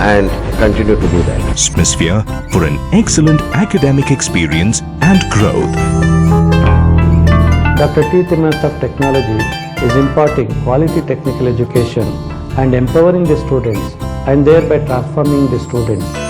and continue to do that. Smithsphere for an excellent academic experience and growth. Dr. T. Timmans of Technology is imparting quality technical education and empowering the students and thereby transforming the students.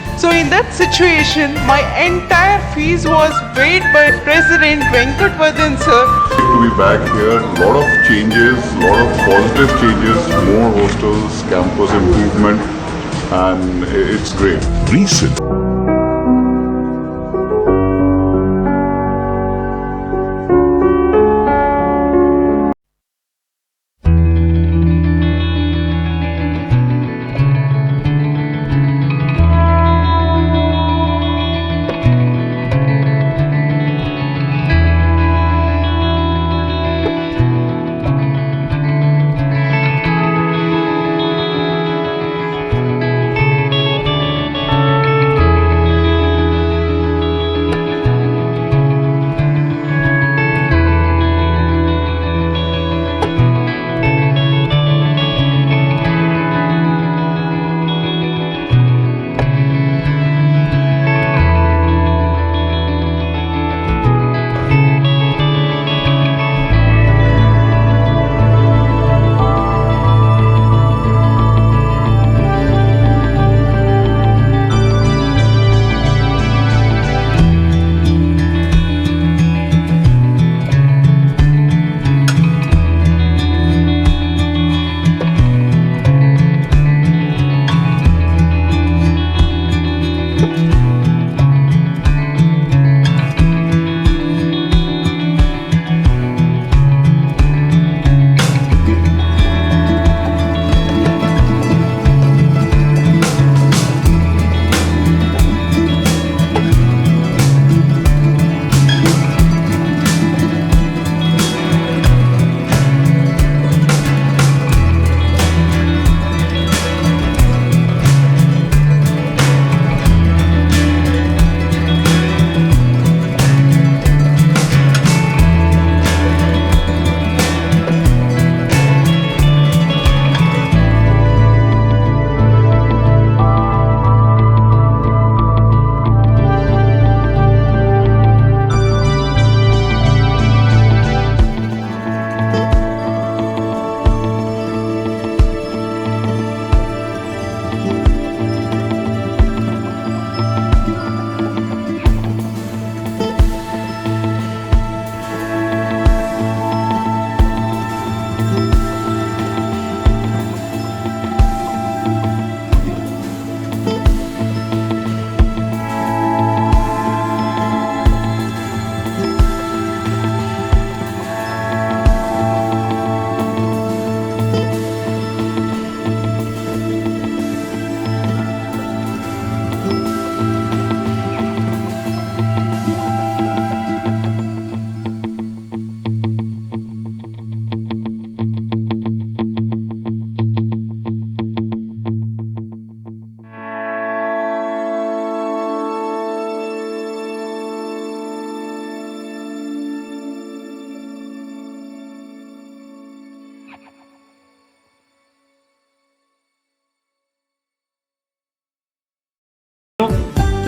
So in that situation, my entire fees was paid by President Venkat Vadan sir. To be back here, lot of changes, lot of positive changes, more hostels, campus improvement, and it's great. recent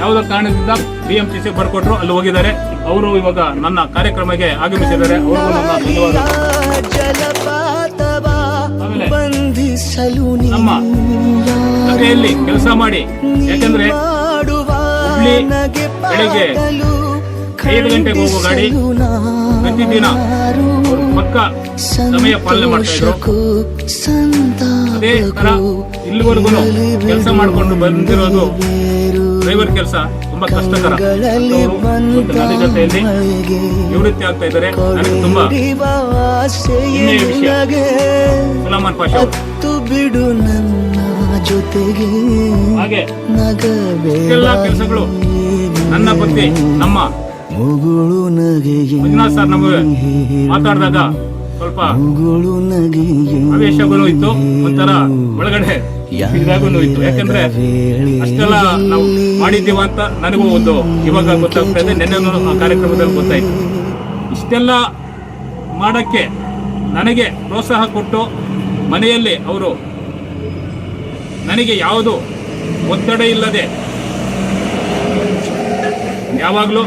ಯಾವುದೋ ಕಾರಣದಿಂದ B M T C ಬರ್ಕೊಟ್ರು, ಅಲ್ಲಿ ಹೋಗಿದ್ದಾರೆ. ಅವರು ಇವಾಗ ನನ್ನ ಕಾರ್ಯಕ್ರಮಕ್ಕೆ ಆಗಮಿಸಿದ್ದಾರೆ. ಅವರು ನಮ್ಮ ಸಭೆಯಲ್ಲಿ ಕೆಲಸ ಮಾಡಿ, ಯಾಕಂದ್ರೆ ಬೆಳಿಗ್ಗೆ ಐದು ಗಂಟೆಗೆ ಹೋಗೋ ಗಾಡಿ ಪ್ರತಿದಿನ ಪಕ್ಕ ಸಮಯ ಪಾಲನೆ ಮಾಡ್ತಾ ಇದ್ರು. ಇಲ್ಲಿವರೆಗೂ ಕೆಲಸ ಮಾಡ್ಕೊಂಡು ಬಂದಿರೋದು ಡ್ರೈವರ್ ಕೆಲಸ ತುಂಬಾ ಕಷ್ಟಕರ. ನನ್ನ ಜೊತೆಯಲ್ಲಿ ನಿವೃತ್ತಿ ಆಗ್ತಾ ಇದ್ದಾರೆ. ನನಗೆ ತುಂಬಾ ಗುಲಾಮನ್ ಸುಲಮಾನ್ ಬಿಡು ನನ್ನ ಜೊತೆಗೆ. ಹಾಗೆ ಎಲ್ಲ ಕೆಲಸಗಳು ನನ್ನ ಪತ್ನಿ ನಮ್ಮ ಮುಗುಳು ನಗೆ ಸರ್ ನಮಗೆ ಮಾತಾಡಿದಾಗ ಸ್ವಲ್ಪ ಆವೇಶಗಳು ಇತ್ತು ಒಂಥರ ಒಳಗಡೆ ಇದಾಗೂ ಇತ್ತು ಯಾಕಂದ್ರೆ ಅಷ್ಟೆಲ್ಲ ನಾವು ಮಾಡಿದ್ದೀವ ಅಂತ ನನಗೂ ಒಂದು ಇವಾಗ ಗೊತ್ತಾಗ್ತಾ ಇದೆ ನೆನ್ನೆ ಆ ಕಾರ್ಯಕ್ರಮದಲ್ಲಿ ಗೊತ್ತಾಯ್ತು. ಇಷ್ಟೆಲ್ಲ ಮಾಡಕ್ಕೆ ನನಗೆ ಪ್ರೋತ್ಸಾಹ ಕೊಟ್ಟು ಮನೆಯಲ್ಲಿ ಅವರು ನನಗೆ ಯಾವುದು ಒತ್ತಡ ಇಲ್ಲದೆ ಯಾವಾಗಲೂ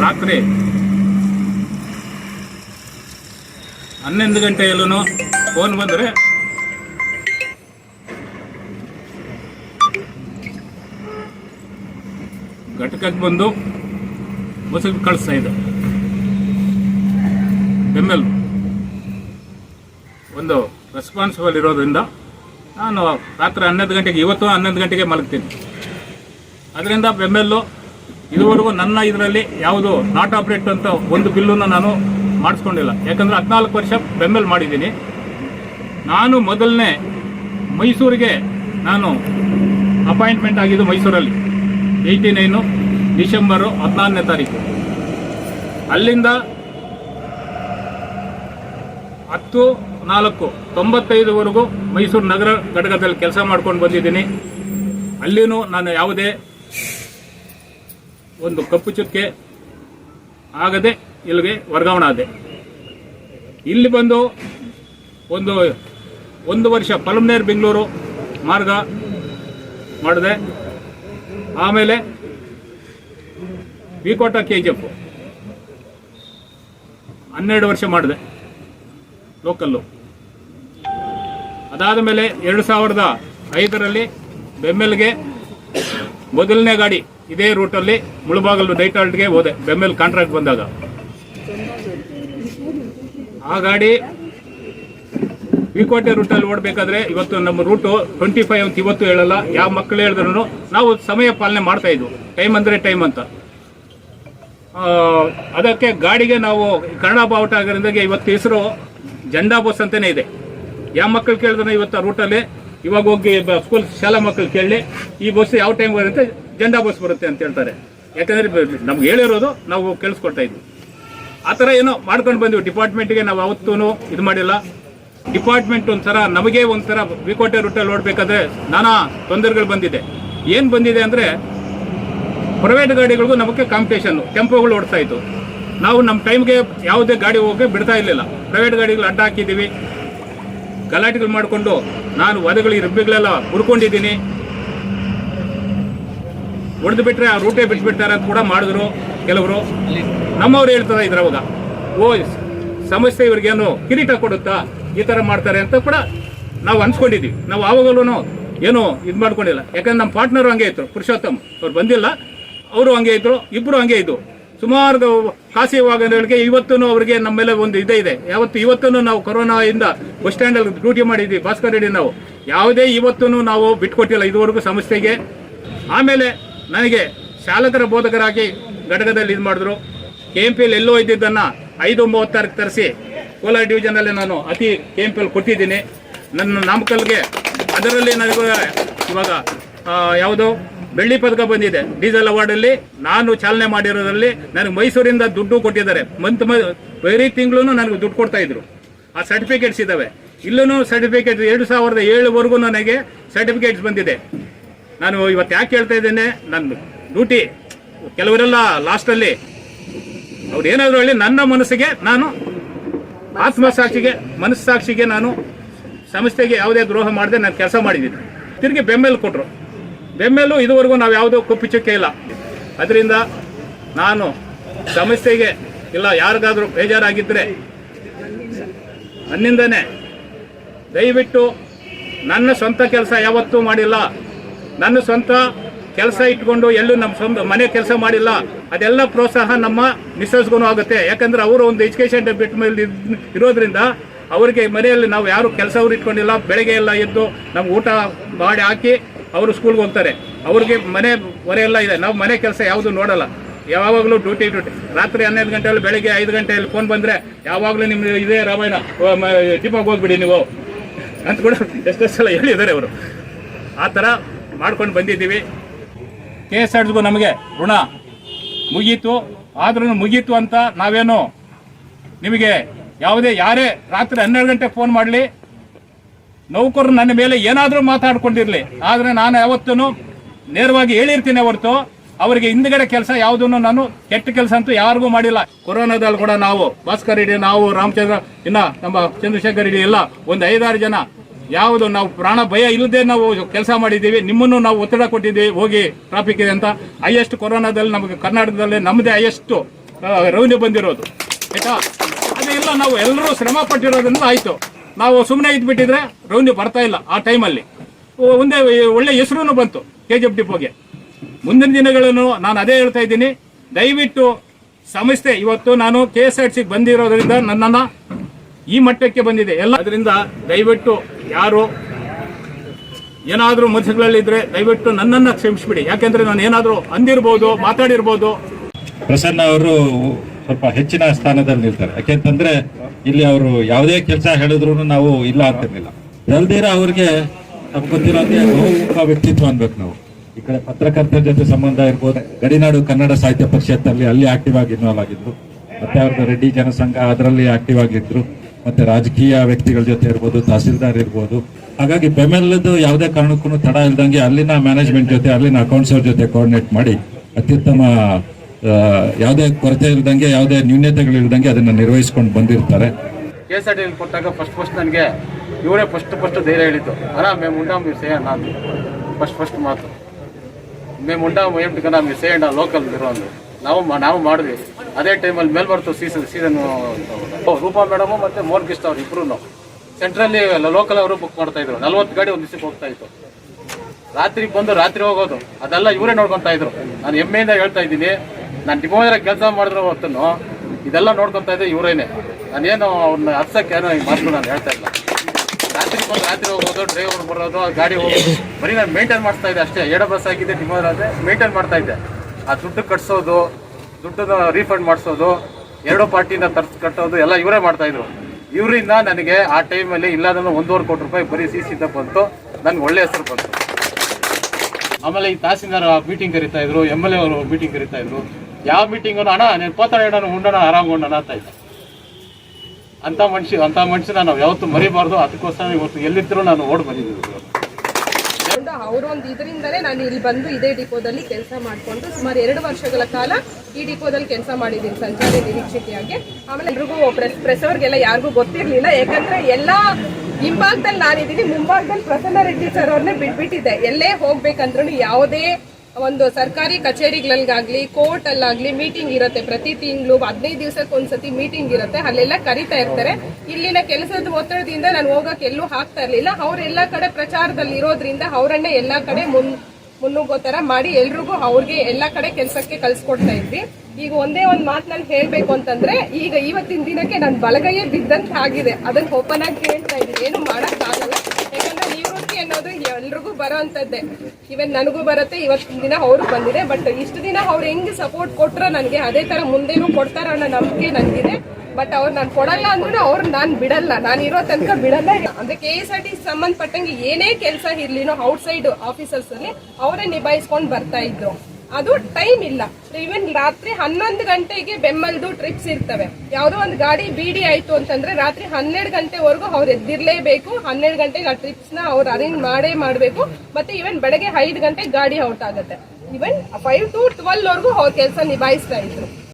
ರಾತ್ರಿ ಹನ್ನೊಂದು ಗಂಟೆಯಲ್ಲೂ ಫೋನ್ ಬಂದರೆ ಘಟಕಕ್ಕೆ ಬಂದು ಬಸ್ಸಿಗೆ ಕಳಿಸ್ತಾ ಇದ್ದ ಬೆಮ್ಮೆಲ್ ಒಂದು ರೆಸ್ಪಾನ್ಸಿಬಲ್ ಇರೋದ್ರಿಂದ ನಾನು ರಾತ್ರಿ ಹನ್ನೊಂದು ಗಂಟೆಗೆ, ಇವತ್ತು ಹನ್ನೊಂದು ಗಂಟೆಗೆ ಮಲಗ್ತೀನಿ. ಅದರಿಂದ ಬೆಮ್ಮೆಲ್ಲು ಇದುವರೆಗೂ ನನ್ನ ಇದರಲ್ಲಿ ಯಾವುದು ನಾಟ್ ಆಪ್ರೇಟ್ ಅಂತ ಒಂದು ಬಿಲ್ಲನ್ನು ನಾನು ಮಾಡಿಸ್ಕೊಂಡಿಲ್ಲ. ಯಾಕಂದರೆ ಹದಿನಾಲ್ಕು ವರ್ಷ ಬೆಂಬಲ ಮಾಡಿದ್ದೀನಿ. ನಾನು ಮೊದಲನೇ ಮೈಸೂರಿಗೆ ನಾನು ಅಪಾಯಿಂಟ್ಮೆಂಟ್ ಆಗಿದ್ದು ಮೈಸೂರಲ್ಲಿ. ಏಯ್ಟಿ ನೈನು ಡಿಸೆಂಬರು ಹದಿನಾರನೇ ತಾರೀಕು. ಅಲ್ಲಿಂದ ಹತ್ತು, ನಾಲ್ಕು, ತೊಂಬತ್ತೈದುವರೆಗೂ ಮೈಸೂರು ನಗರ ಘಟಕದಲ್ಲಿ ಕೆಲಸ ಮಾಡ್ಕೊಂಡು ಬಂದಿದ್ದೀನಿ. ಅಲ್ಲಿನೂ ನಾನು ಯಾವುದೇ ಒಂದು ಕಪ್ಪು ಚುಕ್ಕೆ ಆಗದೆ ಇಲ್ಲಿಗೆ ವರ್ಗಾವಣೆ ಆದೆ. ಇಲ್ಲಿ ಬಂದು ಒಂದು ಒಂದು ವರ್ಷ ಪಲ್ಮ್ನೇರ್ ಬೆಂಗಳೂರು ಮಾರ್ಗ ಮಾಡಿದೆ. ಆಮೇಲೆ ವಿಕೋಟ ಕೆ ಜಿ ಎಫ್ ಹನ್ನೆರಡು ವರ್ಷ ಮಾಡಿದೆ ಲೋಕಲ್ಲು ಅದಾದ ಮೇಲೆ ಎರಡು ಸಾವಿರದ ಐದರಲ್ಲಿ ಬೆಮ್ಮೆಲ್ಗೆ ಮೊದಲನೇ ಗಾಡಿ ಇದೇ ರೂಟಲ್ಲಿ ಮುಳುಬಾಗಲು ಡೈಟಾಲ್ಟ್ಗೆ ಹೋದೆ, ಬೆಮ್ಮೆಲ್ ಕಾಂಟ್ರಾಕ್ಟ್ ಬಂದಾಗ. ಆ ಗಾಡಿ ವಿಕೋಟೆ ರೂಟಲ್ಲಿ ಓಡಬೇಕಾದ್ರೆ ಇವತ್ತು ನಮ್ಮ ರೂಟು ಟ್ವೆಂಟಿ ಫೈವ್ ಅಂತ ಇವತ್ತು ಹೇಳಲ್ಲ. ಯಾವ ಮಕ್ಕಳು ಹೇಳಿದ್ರು ನಾವು ಸಮಯ ಪಾಲನೆ ಮಾಡ್ತಾ ಇದ್ವು. ಟೈಮ್ ಅಂದರೆ ಟೈಮ್ ಅಂತ. ಅದಕ್ಕೆ ಗಾಡಿಗೆ ನಾವು ಕನ್ನಡ ಬಾವುಟ ಆಗಿರೋದಕ್ಕೆ ಇವತ್ತು ಹೆಸರು ಜಂಡಾ ಬಸ್ ಅಂತಲೇ ಇದೆ. ಯಾವ ಮಕ್ಕಳು ಕೇಳಿದ್ರೆ ಇವತ್ತು ಆ ರೂಟಲ್ಲಿ ಇವಾಗ ಹೋಗಿ ಸ್ಕೂಲ್ ಶಾಲಾ ಮಕ್ಕಳು ಕೇಳಿ, ಈ ಬಸ್ ಯಾವ ಟೈಮ್ ಬರುತ್ತೆ? ಜಂಡಾ ಬಸ್ ಬರುತ್ತೆ ಅಂತ ಹೇಳ್ತಾರೆ. ಯಾಕಂದರೆ ನಮ್ಗೆ ಹೇಳಿರೋದು ನಾವು ಕೇಳಿಸ್ಕೊಡ್ತಾ ಇದ್ವಿ. ಆ ಥರ ಏನೋ ಮಾಡ್ಕೊಂಡು ಬಂದ್ವಿ. ಡಿಪಾರ್ಟ್ಮೆಂಟ್ಗೆ ನಾವು ಅವತ್ತೂ ಇದು ಮಾಡಿಲ್ಲ. ಡಿಪಾರ್ಟ್ಮೆಂಟ್ ಒಂಥರ ನಮಗೆ ಒಂಥರ ವಿಕೋಟೆ ರೂಟಲ್ಲಿ ಓಡಬೇಕಾದ್ರೆ ನಾನಾ ತೊಂದರೆಗಳು ಬಂದಿದೆ. ಏನು ಬಂದಿದೆ ಅಂದರೆ ಪ್ರೈವೇಟ್ ಗಾಡಿಗಳಿಗೂ ನಮಗೆ ಕಾಂಪಿಟೇಷನ್ನು ಟೆಂಪೋಗಳು ಓಡ್ತಾ ಇತ್ತು. ನಾವು ನಮ್ಮ ಟೈಮ್ಗೆ ಯಾವುದೇ ಗಾಡಿ ಹೋಗಿ ಬಿಡ್ತಾ ಇರಲಿಲ್ಲ. ಪ್ರೈವೇಟ್ ಗಾಡಿಗಳು ಅಡ್ಡ ಹಾಕಿದ್ದೀವಿ. ಗಲಾಟೆಗಳು ಮಾಡಿಕೊಂಡು ನಾನು ವದಗಳಿಗೆ ರಿಬ್ಬಿಗಳೆಲ್ಲ ಹುಡ್ಕೊಂಡಿದ್ದೀನಿ ಹೊಡೆದು ಬಿಟ್ಟರೆ ಆ ರೂಟೇ ಬಿಟ್ಬಿಡ್ತಾರೆ ಅಂತ ಕೂಡ ಮಾಡಿದ್ರು. ಕೆಲವರು ನಮ್ಮವ್ರು ಹೇಳ್ತಾರೆ ಇದ್ರ ಅವಾಗ, ಓ, ಸಮಸ್ಯೆ ಇವ್ರಿಗೇನು ಕಿರೀಟ ಕೊಡುತ್ತಾ, ಈ ಥರ ಮಾಡ್ತಾರೆ ಅಂತ ಕೂಡ ನಾವು ಅನ್ಸ್ಕೊಂಡಿದ್ದೀವಿ. ನಾವು ಆವಾಗಲೂ ಏನು ಇದು ಮಾಡ್ಕೊಂಡಿಲ್ಲ. ಯಾಕಂದ್ರೆ ನಮ್ಮ ಪಾರ್ಟ್ನರು ಹಂಗೆ ಇತ್ತು ಪುರುಷೋತ್ತಮ್. ಅವ್ರು ಬಂದಿಲ್ಲ, ಅವರು ಹಂಗೆ ಇದ್ರು ಇಬ್ಬರು ಹಂಗೆ ಇದ್ದು ಸುಮಾರು ಖಾಸಗಿ ವಾಹನಗಳಿಗೆ ಇವತ್ತೂ ಅವರಿಗೆ ನಮ್ಮ ಮೇಲೆ ಒಂದು ಇದೇ ಇದೆ. ಯಾವತ್ತು ಇವತ್ತೂ ನಾವು ಕೊರೋನಾಯಿಂದ ಬಸ್ ಸ್ಟ್ಯಾಂಡಲ್ಲಿ ಡ್ಯೂಟಿ ಮಾಡಿದ್ವಿ, ಭಾಸ್ಕರ್ ರೆಡ್ಡಿ ನಾವು. ಯಾವುದೇ ಇವತ್ತೂ ನಾವು ಬಿಟ್ಕೊಟ್ಟಿಲ್ಲ, ಇದುವರೆಗೂ ಸಮಸ್ಯೆಗೆ. ಆಮೇಲೆ ನನಗೆ ಚಾಲಕರ ಬೋಧಕರಾಗಿ ಘಟಕದಲ್ಲಿ ಇದು ಮಾಡಿದ್ರು. ಕೆ ಎಂ ಎಲ್ ಎಲ್ಲೋ ಇದ್ದಿದ್ದನ್ನು ಐದು ಮೂವತ್ತಾರಕ್ಕೆ ತರಿಸಿ ಕೋಲಾರ ಡಿವಿಷನಲ್ಲಿ ನಾನು ಅತಿ ಕೆ ಎಂ ಎಲ್ ಕೊಟ್ಟಿದ್ದೀನಿ. ನನ್ನ ನಾಮಕಲ್ಗೆ ಅದರಲ್ಲಿ ನನಗೆ ಇವಾಗ ಯಾವುದು ಬೆಳ್ಳಿ ಪದಕ ಬಂದಿದೆ. ಡೀಸೆಲ್ ಅವಾರ್ಡಲ್ಲಿ ನಾನು ಚಾಲನೆ ಮಾಡಿರೋದ್ರಲ್ಲಿ ನನಗೆ ಮೈಸೂರಿಂದ ದುಡ್ಡು ಕೊಟ್ಟಿದ್ದಾರೆ. ಮಂತ್ ಮ, ಪ್ರತಿ ತಿಂಗಳು ನನಗೆ ದುಡ್ಡು ಕೊಡ್ತಾ ಇದ್ರು. ಆ ಸರ್ಟಿಫಿಕೇಟ್ಸ್ ಇದ್ದಾವೆ ಇಲ್ಲೂ ಸರ್ಟಿಫಿಕೇಟ್ ಎರಡು ಸಾವಿರದ ಏಳುವರೆಗೂ ನನಗೆ ಸರ್ಟಿಫಿಕೇಟ್ಸ್ ಬಂದಿದೆ. ನಾನು ಇವತ್ತು ಯಾಕೆ ಹೇಳ್ತಾ ಇದ್ದೇನೆ, ನನ್ನ ಡ್ಯೂಟಿ ಕೆಲವರೆಲ್ಲ ಲಾಸ್ಟಲ್ಲಿ ಅವ್ರು ಏನಾದರೂ ಹೇಳಿ ನನ್ನ ಮನಸ್ಸಿಗೆ ನಾನು ಆತ್ಮಸಾಕ್ಷಿಗೆ, ಮನಸ್ಸಾಕ್ಷಿಗೆ ನಾನು ಸಂಸ್ಥೆಗೆ ಯಾವುದೇ ದ್ರೋಹ ಮಾಡದೆ ನಾನು ಕೆಲಸ ಮಾಡಿದ್ದೀನಿ. ತಿರುಗಿ ಬೆಂಬಲ ಕೊಟ್ಟರು ಬೆಂಬಲು ಇದುವರೆಗೂ ನಾವು ಯಾವುದೋ ಕುಪ್ಪಿಚುಕ್ಕೆ ಇಲ್ಲ. ಅದರಿಂದ ನಾನು ಸಂಸ್ಥೆಗೆ ಇಲ್ಲ, ಯಾರಿಗಾದರೂ ಬೇಜಾರಾಗಿದ್ದರೆ ನನ್ನಿಂದನೇ ದಯವಿಟ್ಟು ನನ್ನ ಸ್ವಂತ ಕೆಲಸ ಯಾವತ್ತೂ ಮಾಡಿಲ್ಲ. ನನ್ನ ಸ್ವಂತ ಕೆಲಸ ಇಟ್ಕೊಂಡು ಎಲ್ಲೂ ನಮ್ಮ ಸ್ವಂತ ಮನೆ ಕೆಲಸ ಮಾಡಿಲ್ಲ, ಅದೆಲ್ಲ ಪ್ರೋತ್ಸಾಹ ನಮ್ಮ ಮಿಸ್ಸಸ್ಗೂ ಆಗುತ್ತೆ. ಯಾಕಂದ್ರೆ ಅವರು ಒಂದು ಎಜುಕೇಶನ್ ಬಿಟ್ಟ ಮೇಲೆ ಇರೋದ್ರಿಂದ ಅವರಿಗೆ ಮನೆಯಲ್ಲಿ ನಾವು ಯಾರು ಕೆಲಸ ಅವ್ರು ಇಟ್ಕೊಂಡಿಲ್ಲ, ಬೆಳಗ್ಗೆ ಎಲ್ಲ ಎದ್ದು ನಮ್ಗೆ ಊಟ ಮಾಡಿ ಹಾಕಿ ಅವರು ಸ್ಕೂಲ್ಗೆ ಹೋಗ್ತಾರೆ. ಅವ್ರಿಗೆ ಮನೆ ಹೊರೆ ಎಲ್ಲ ಇದೆ. ನಾವು ಮನೆ ಕೆಲಸ ಯಾವುದು ನೋಡಲ್ಲ. ಯಾವಾಗಲೂ ಡ್ಯೂಟಿ ಡ್ಯೂಟಿ ರಾತ್ರಿ ಹನ್ನೆರಡು ಗಂಟೆಯಲ್ಲಿ ಬೆಳಗ್ಗೆ ಐದು ಗಂಟೆಯಲ್ಲಿ ಫೋನ್ ಬಂದರೆ ಯಾವಾಗಲೂ ನಿಮ್ಮ ಇದೇ ರಾಮಾಯಣ ಟಿಪ್ಪಾಗಿ ಹೋಗ್ಬಿಡಿ ನೀವು ಅಂತ ಕೂಡ ಎಷ್ಟೆಷ್ಟೆಲ್ಲ ಸಲ ಹೇಳಿದ್ದಾರೆ ಅವರು. ಆ ಥರ ಮಾಡ್ಕೊಂಡು ಬಂದಿದ್ದೀವಿ. ಕೆ ಎಸ್ ಆರ್ಸ್ಗೂ ನಮಗೆ ಋಣ ಮುಗೀತು. ಆದ್ರೂ ಮುಗೀತು ಅಂತ ನಾವೇನು ನಿಮಗೆ ಯಾವುದೇ, ಯಾರೇ ರಾತ್ರಿ ಹನ್ನೆರಡು ಗಂಟೆ ಫೋನ್ ಮಾಡಲಿ. ನೌಕರರು ನನ್ನ ಮೇಲೆ ಏನಾದರೂ ಮಾತಾಡ್ಕೊಂಡಿರಲಿ. ಆದರೆ ನಾನು ಯಾವತ್ತೂ ನೇರವಾಗಿ ಹೇಳಿರ್ತೀನಿ ಹೊರತು, ಅವರಿಗೆ ಹಿಂದ್ಗಡೆ ಕೆಲಸ ಯಾವುದನ್ನು ನಾನು ಕೆಟ್ಟ ಕೆಲಸ ಅಂತೂ ಯಾರಿಗೂ ಮಾಡಿಲ್ಲ. ಕೊರೋನಾದಲ್ಲಿ ಕೂಡ ನಾವು, ಭಾಸ್ಕರ್ ರೆಡ್ಡಿ ನಾವು, ರಾಮಚಂದ್ರ, ಇನ್ನ ನಮ್ಮ ಚಂದ್ರಶೇಖರ್ ರೆಡ್ಡಿ ಎಲ್ಲ ಒಂದು ಐದಾರು ಜನ ಯಾವುದು ನಾವು ಪ್ರಾಣ ಭಯ ಇಲ್ಲದೆ ನಾವು ಕೆಲಸ ಮಾಡಿದ್ದೀವಿ, ನಿಮ್ಮನ್ನು ನಾವು ಒತ್ತಡ ಕೊಟ್ಟಿದ್ದೀವಿ, ಹೋಗಿ ಟ್ರಾಫಿಕ್ ಇದೆ ಅಂತ. ಹೈಯೆಸ್ಟ್ ಕೊರೋನಾದಲ್ಲಿ ನಮಗೆ ಕರ್ನಾಟಕದಲ್ಲಿ ನಮ್ಮದೇ ಹೈಯೆಸ್ಟ್ ರೆವಿನ್ಯೂ ಬಂದಿರೋದು. ಆಯ್ತಾ? ಇಲ್ಲ ನಾವು ಎಲ್ಲರೂ ಶ್ರಮ ಪಟ್ಟಿರೋದ್ರಿಂದ ಆಯಿತು. ನಾವು ಸುಮ್ಮನೆ ಇದ್ಬಿಟ್ಟಿದ್ರೆ ರೆವಿನ್ಯೂ ಬರ್ತಾ ಇಲ್ಲ ಆ ಟೈಮಲ್ಲಿ ಒಂದೇ ಒಳ್ಳೆ ಹೆಸರು ಬಂತು ಕೆ ಜಿ ಎಫ್ ಡಿಪೋಗೆ ಮುಂದಿನ ದಿನಗಳನ್ನು ನಾನು ಅದೇ ಹೇಳ್ತಾ ಇದ್ದೀನಿ. ದಯವಿಟ್ಟು ಸಂಸ್ಥೆ, ಇವತ್ತು ನಾನು ಕೆ ಎಸ್ ಆರ್ ಸಿ ಬಂದಿರೋದ್ರಿಂದ ನನ್ನನ್ನು ಈ ಮಟ್ಟಕ್ಕೆ ಬಂದಿದೆ. ಎಲ್ಲ ಅದರಿಂದ ದಯವಿಟ್ಟು ಯಾರು ಏನಾದರೂ ಮನಸ್ಸುಗಳಲ್ಲಿದ್ರೆ ದಯವಿಟ್ಟು ನನ್ನನ್ನು ಕ್ಷಮಿಸಿಬಿಡಿ. ಯಾಕೆಂದ್ರೆ ನಾನು ಏನಾದರೂ ಅಂದಿರ್ಬೋದು, ಮಾತಾಡಿರ್ಬೋದು. ಪ್ರಸನ್ನ ಅವರು ಸ್ವಲ್ಪ ಹೆಚ್ಚಿನ ಸ್ಥಾನದಲ್ಲಿ ನಿಲ್ತಾರೆ. ಯಾಕೆಂತಂದ್ರೆ ಇಲ್ಲಿ ಅವರು ಯಾವುದೇ ಕೆಲಸ ಹೇಳಿದ್ರು ನಾವು ಇಲ್ಲ ಅಂತಿರ್ಲಿಲ್ಲ. ಜಲ್ದೀರ ಅವ್ರಿಗೆ ನಮ್ಗೆ ಗೊತ್ತಿರೋಂಗೆ ಬಹುಮುಖ ವ್ಯಕ್ತಿತ್ವ ಅನ್ಬೇಕು ನಾವು. ಈ ಕಡೆ ಪತ್ರಕರ್ತರ ಜೊತೆ ಸಂಬಂಧ ಇರ್ಬೋದು. ಗಡಿನಾಡು ಕನ್ನಡ ಸಾಹಿತ್ಯ ಪರಿಷತ್ತಲ್ಲಿ ಅಲ್ಲಿ ಆಕ್ಟಿವ್ ಆಗಿ ಇನ್ವಾಲ್ವ್ ಆಗಿದ್ರು. ಮತ್ತೆ ಅವ್ರದ್ದು ರೆಡ್ಡಿ ಜನಸಂಘ ಅದರಲ್ಲಿ ಆಕ್ಟಿವ್ ಆಗಿದ್ರು. ಮತ್ತು ರಾಜಕೀಯ ವ್ಯಕ್ತಿಗಳ ಜೊತೆ ಇರ್ಬೋದು, ತಹಸೀಲ್ದಾರ್ ಇರ್ಬೋದು. ಹಾಗಾಗಿ ಬೆಮೆಲ್ಲದು ಯಾವುದೇ ಕಾರಣಕ್ಕೂ ತಡ ಇಲ್ದಂಗೆ ಅಲ್ಲಿನ ಮ್ಯಾನೇಜ್ಮೆಂಟ್ ಜೊತೆ, ಅಲ್ಲಿನ ಅಕೌಂಟ್ಸ್ ಅವ್ರ ಜೊತೆ ಕೋಆರ್ಡಿನೇಟ್ ಮಾಡಿ ಅತ್ಯುತ್ತಮ ಯಾವುದೇ ಕೊರತೆ ಇಲ್ದಂಗೆ, ಯಾವುದೇ ನ್ಯೂನ್ಯತೆಗಳಿಲ್ದಂಗೆ ಅದನ್ನು ನಿರ್ವಹಿಸ್ಕೊಂಡು ಬಂದಿರ್ತಾರೆ. ಕೆ ಎಸ್ ಆರ್ ಟಿ ಕೊಟ್ಟಾಗ ಫಸ್ಟ್ ಫಸ್ಟ್ ನನಗೆ ಇವರೇ ಫಸ್ಟ್ ಫಸ್ಟ್ ಧೈರ್ಯ ಹೇಳಿತು ಅಲ್ಲ ಮೇ ಮುಂಡಾಮ್ ಮೀ ಸೇ ಅಣ್ಣ ಫಸ್ಟ್ ಫಸ್ಟ್ ಮಾತು. ಮೇ ಮುಂಡಾಮ್ ಎಂಟು ಕಣ ಮೀ ಸೇ ಅಣ್ಣ ಲೋಕಲ್ ಇರೋ ನಾವು ನಾವು ಮಾಡಿದ್ವಿ. ಅದೇ ಟೈಮಲ್ಲಿ ಮೇಲ್ಬರ್ತು ಸೀಸನ್ ಸೀಸನ್ ರೂಪಾ ಮೇಡಮು ಮತ್ತು ಮೋಹನ್ ಕಿಶ್ತ ಅವ್ರು ಇಬ್ಬರು ಸೆಂಟ್ರಲ್ಲಿ ಲೋಕಲ್ ಅವರು ಬುಕ್ ಮಾಡ್ತಾ ಇದ್ರು. ನಲ್ವತ್ತು ಗಾಡಿ ಒಂದು ದಿವಸಕ್ಕೆ ಹೋಗ್ತಾ ಇತ್ತು. ರಾತ್ರಿ ಬಂದು ರಾತ್ರಿ ಹೋಗೋದು. ಅದೆಲ್ಲ ಇವರೇ ನೋಡ್ಕೊತಾ ಇದ್ರು. ನಾನು ಹೆಮ್ಮೆಯಿಂದ ಹೇಳ್ತಾ ಇದ್ದೀನಿ. ನಾನು ಡಿಮೋದ್ರ ಕೆಲಸ ಮಾಡಿದ್ರು ಹೊತ್ತನು, ಇದೆಲ್ಲ ನೋಡ್ಕೊತಾ ಇದ್ದೆ ಇವರೇನೆ. ನಾನೇನು ಅವ್ರನ್ನ ಹತ್ಸಕ್ಕೆ ಏನೋ ಈ ಮಾತು ನಾನು ಹೇಳ್ತಾ ಇಲ್ಲ ರಾತ್ರಿ ಬಂದು ರಾತ್ರಿ ಹೋಗೋದು ಡ್ರೈವರ್ ಬರೋದು ಗಾಡಿ ಹೋಗೋದು. ಬರೀ ನಾನು ಮೇಂಟೈನ್ ಮಾಡ್ತಾ ಇದ್ದೆ ಅಷ್ಟೇ. ಏಡ ಬಸ್ ಆಗಿದೆ ಡಿಮೋದ್ರ ಆದರೆ ಮೇಂಟೈನ್ ಮಾಡ್ತಾ ಇದ್ದೆ. ಆ ದುಡ್ಡು ಕಟ್ಸೋದು, ದುಡ್ಡನ್ನ ರೀಫಂಡ್ ಮಾಡಿಸೋದು, ಎರಡು ಪಾರ್ಟಿನ ತರ್ಸ್ ಕಟ್ಟೋದು ಎಲ್ಲ ಇವರೇ ಮಾಡ್ತಾಯಿದ್ರು ಇವರಿಂದ ನನಗೆ ಆ ಟೈಮಲ್ಲಿ ಇಲ್ಲ ನಾನು ಒಂದೂವರೆ ಕೋಟಿ ರೂಪಾಯಿ ಬರೀ ಸಿ ಸಿದ್ದ ಬಂತು. ನನಗೆ ಒಳ್ಳೆ ಹೆಸರು ಬಂತು. ಆಮೇಲೆ ಈ ತಹಸೀಲ್ದಾರ್ ಮೀಟಿಂಗ್ ಕರಿತಾ ಇದ್ರು ಎಂ ಎಲ್ ಎ ಅವರು ಮೀಟಿಂಗ್ ಕರಿತಾ ಇದ್ರು. ಯಾವ ಮೀಟಿಂಗ್ ಅಣ್ಣ, ನೀನು ಪೋತಾಡ ನಾನು ಉಂಡೋಣ ಆರಾಮ್ ಉಂಡೋಣ ಅಂತ ಇದ್ದ. ಅಂಥ ಮನುಷ್ಯ ಅಂಥ ಮನುಷ್ಯನ ನಾವು ಯಾವತ್ತೂ ಮರಿಬಾರ್ದು. ಅದಕ್ಕೋಸ್ಕರ ಇವತ್ತು ಎಲ್ಲಿದ್ದರೂ ನಾನು ಓಡ್ ಬಂದಿದ್ದೀನಿ. ಅವರು ಒಂದು ಇದರಿಂದಲೇ ನಾನು ಇಲ್ಲಿ ಬಂದು ಇದೇ ಡಿಪೋದಲ್ಲಿ ಕೆಲಸ ಮಾಡಿಕೊಂಡು ಸುಮಾರು ಎರಡು ವರ್ಷಗಳ ಕಾಲ ಈ ಡಿಪೋದಲ್ಲಿ ಕೆಲಸ ಮಾಡಿದ್ದೀನಿ ಸಂಚಾರಿ ನಿರೀಕ್ಷಕಿಯಾಗಿ. ಆಮೇಲೆ ಎಲ್ರಿಗೂ ಪ್ರೆಸ್ ಪ್ರೆಸ್ ಅವ್ರಿಗೆಲ್ಲ ಯಾರಿಗೂ ಗೊತ್ತಿರಲಿಲ್ಲ. ಯಾಕಂದರೆ ಎಲ್ಲ ಹಿಂಭಾಗದಲ್ಲಿ ನಾನಿದ್ದೀನಿ, ಮುಂಭಾಗದಲ್ಲಿ ಪ್ರಸನ್ನ ರೆಡ್ಡಿ ಸರ್ ಅವ್ರನ್ನೇ ಬಿಟ್ಬಿಟ್ಟಿದ್ದೆ. ಎಲ್ಲೇ ಹೋಗ್ಬೇಕಂದ್ರೂ ಯಾವುದೇ ಒಂದು ಸರ್ಕಾರಿ ಕಚೇರಿಗಳಲ್ಲಾಗ್ಲಿ ಕೋರ್ಟ್ ಅಲ್ಲಾಗ್ಲಿ ಮೀಟಿಂಗ್ ಇರುತ್ತೆ. ಪ್ರತಿ ತಿಂಗಳು ಹದಿನೈದು ದಿವಸಕ್ಕೆ ಒಂದ್ಸತಿ ಮೀಟಿಂಗ್ ಇರುತ್ತೆ. ಅಲ್ಲೆಲ್ಲ ಕರಿತಾ ಇರ್ತಾರೆ. ಇಲ್ಲಿನ ಕೆಲಸದ ಒತ್ತಡದಿಂದ ನಾನು ಹೋಗಕ್ಕೆ ಎಲ್ಲೂ ಹಾಕ್ತಾ ಇರಲಿಲ್ಲ. ಅವ್ರ ಎಲ್ಲಾ ಕಡೆ ಪ್ರಚಾರದಲ್ಲಿ ಇರೋದ್ರಿಂದ ಅವರನ್ನೇ ಎಲ್ಲಾ ಕಡೆ ಮುನ್, ಮುನ್ನುಗ್ಗೋ ತರ ಮಾಡಿ ಎಲ್ರಿಗೂ ಅವ್ರಿಗೆ ಎಲ್ಲಾ ಕಡೆ ಕೆಲಸಕ್ಕೆ ಕಲ್ಸ್ಕೊಡ್ತಾ ಇದ್ವಿ. ಈಗ ಒಂದೇ ಒಂದ್ ನಾನು ಹೇಳ್ಬೇಕು ಅಂತಂದ್ರೆ, ಈಗ ಇವತ್ತಿನ ದಿನಕ್ಕೆ ನನ್ನ ಬಲಗೈಯೇ ಬಿದ್ದಂತ ಆಗಿದೆ. ಅದನ್ನ ಓಪನ್ ಆಗಿ ಹೇಳ್ತಾ ಇದ್ದೀನಿ. ಏನು ಮಾಡಕ್ ಆಗಲ್ಲ ಯಾಕಂದ್ರೆ ನಿವೃತ್ತಿ ಎಲ್ರಿಗೂ ಬರೋಂಥದ್ದೇ. ಇವನ್ ನನಗೂ ಬರುತ್ತೆ, ಇವತ್ತಿನ ದಿನ ಅವ್ರು ಬಂದಿದೆ ಬಟ್ ಇಷ್ಟು ದಿನ ಅವ್ರು ಹೆಂಗೆ ಸಪೋರ್ಟ್ ಕೊಟ್ರೋ ನನಗೆ ಅದೇ ತರ ಮುಂದೆನೂ ಕೊಡ್ತಾರ ಅನ್ನೋ ನಂಬಿಕೆ ನನಗಿದೆ. ಬಟ್ ಅವ್ರು ನಾನು ಕೊಡಲ್ಲ ಅಂದ್ರೂ ಅವ್ರು ನಾನು ಬಿಡಲ್ಲ. ನಾನು ಇರೋ ತನಕ ಬಿಡಲ್ಲ. ಅಂದ್ರೆ ಕೆ ಎಸ್ ಆರ್ ಟಿ ಸಂಬಂಧಪಟ್ಟಂಗೆ ಏನೇ ಕೆಲಸ ಇರ್ಲಿನೋ ಔಟ್ಸೈಡ್ ಆಫೀಸರ್ಸ್ ಅಲ್ಲಿ, ಅವರೇ ನಿಭಾಯಿಸ್ಕೊಂಡು ಬರ್ತಾ ಇದ್ರು. ಅದು ಟೈಮ್ ಇಲ್ಲ. ಈವನ್ ರಾತ್ರಿ ಹನ್ನೊಂದು ಗಂಟೆಗೆ ಬೆಮ್ಮಲ್ದು ಟ್ರಿಪ್ಸ್ ಇರ್ತವೆ. ಯಾವುದೋ ಒಂದು ಗಾಡಿ ಬಿಡಿ ಆಯ್ತು ಅಂತಂದ್ರೆ ರಾತ್ರಿ ಹನ್ನೆರಡು ಗಂಟೆವರೆಗೂ ಅವ್ರು ಎದ್ದಿರ್ಲೇಬೇಕು. ಹನ್ನೆರಡು ಗಂಟೆಗೆ ಆ ಟ್ರಿಪ್ಸ್ನ ಅವ್ರು ಅರೇಂಜ್ ಮಾಡೇ ಮಾಡಬೇಕು. ಮತ್ತೆ ಈವನ್ ಬೆಳಗ್ಗೆ ಐದು ಗಂಟೆಗೆ ಗಾಡಿ ಔಟ್ ಆಗುತ್ತೆ. ಈವನ್ ಫೈವ್ ಟು ಟ್ವೆಲ್ ಅವ್ರ ಕೆಲಸ ನಿಭಾಯಿಸ್ತಾ ಇದ್ರು.